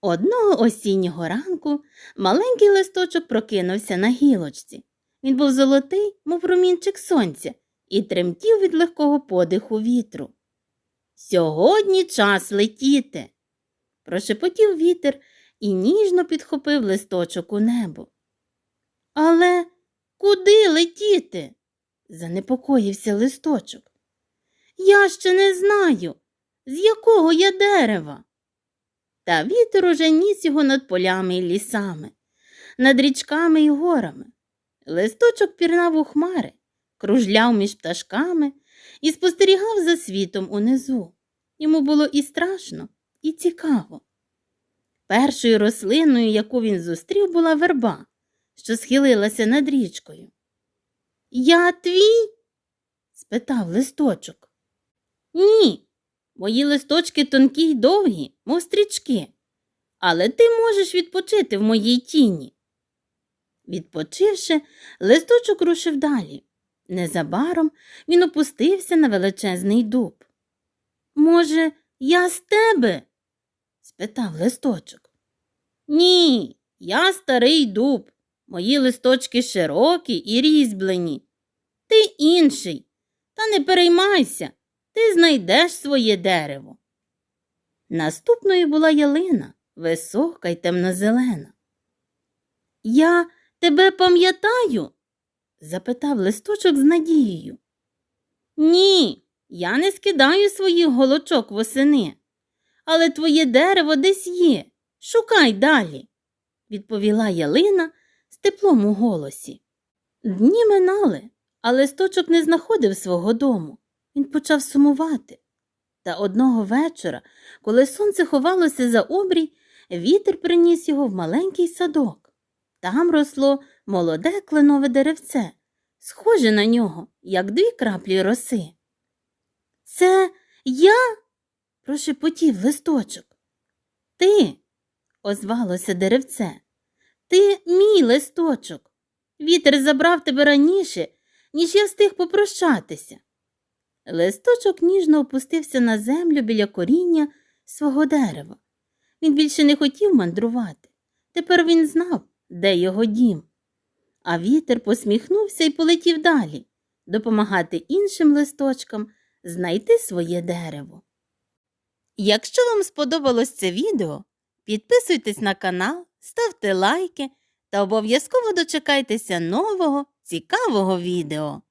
Одного осіннього ранку маленький листочок прокинувся на гілочці. Він був золотий, мов промінчик сонця, і тремтів від легкого подиху вітру. Сьогодні час летіти. прошепотів вітер і ніжно підхопив листочок у небо. Але куди летіти? занепокоївся листочок. Я ще не знаю, з якого я дерева. Та вітер уже ніс його над полями і лісами, над річками і горами. Листочок пірнав у хмари, кружляв між пташками і спостерігав за світом унизу. Йому було і страшно, і цікаво. Першою рослиною, яку він зустрів, була верба, що схилилася над річкою. Я твій? спитав листочок. Ні, мої листочки тонкі й довгі, мов стрічки, але ти можеш відпочити в моїй тіні. Відпочивши, листочок рушив далі. Незабаром він опустився на величезний дуб. Може, я з тебе? спитав листочок. Ні, я старий дуб. Мої листочки широкі і різьблені. Ти інший. Та не переймайся, ти знайдеш своє дерево. Наступною була ялина, висока й темнозелена. Я тебе пам'ятаю? запитав листочок з надією. Ні, я не скидаю своїх голочок восени, але твоє дерево десь є. Шукай далі, відповіла ялина з теплом у голосі. Дні минали, а листочок не знаходив свого дому. Він почав сумувати. Та одного вечора, коли сонце ховалося за обрій, вітер приніс його в маленький садок. Там росло молоде кленове деревце, схоже на нього, як дві краплі роси. Це я? прошепотів листочок. Ти, озвалося деревце, ти мій листочок. Вітер забрав тебе раніше, ніж я встиг попрощатися. Листочок ніжно опустився на землю біля коріння свого дерева. Він більше не хотів мандрувати. Тепер він знав, де його дім. А вітер посміхнувся і полетів далі, допомагати іншим листочкам знайти своє дерево. Якщо вам сподобалось це відео, підписуйтесь на канал, ставте лайки та обов'язково дочекайтеся нового цікавого відео.